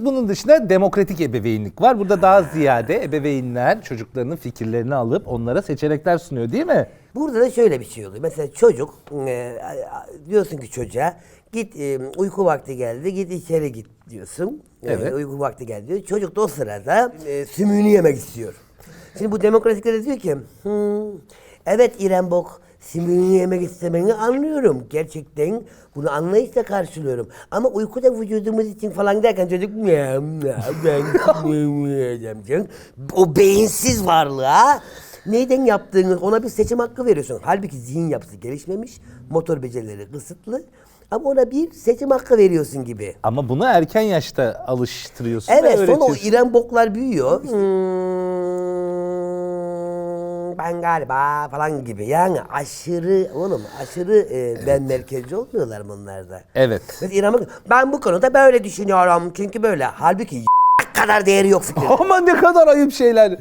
Bunun dışında demokratik ebeveynlik var. Burada daha ziyade ebeveynler çocuklarının fikirlerini alıp onlara seçenekler sunuyor değil mi? Burada da şöyle bir şey oluyor. Mesela çocuk e, diyorsun ki çocuğa git e, uyku vakti geldi git içeri git diyorsun. E, Evet. uyku vakti geldi diyor. Çocuk da o sırada e, sümüğünü yemek istiyor. Şimdi bu demokratikler de diyor ki "Hmm, evet İrem Bok sümüğünü yemek istemeni anlıyorum. Gerçekten bunu anlayışla karşılıyorum. Ama uyku da vücudumuz için falan derken çocuk "Miyav, miyav, ben sümüğümü yiyeceğim" diyor. O beyinsiz varlığa Neyden yaptığını ona bir seçim hakkı veriyorsun. Halbuki zihin yapısı gelişmemiş, motor becerileri kısıtlı. Ama ona bir seçim hakkı veriyorsun gibi. Ama bunu erken yaşta alıştırıyorsun ve Evet sonra o. İrem boklar büyüyor. Hmm, ben galiba falan gibi. Yani aşırı oğlum aşırı e, ben merkezci olmuyorlar mı onlar da? Evet. Mesela İrem Bok, ben bu konuda böyle düşünüyorum çünkü böyle. Halbuki kadar değeri yok fikrin. Ama ne kadar ayıp şeyler.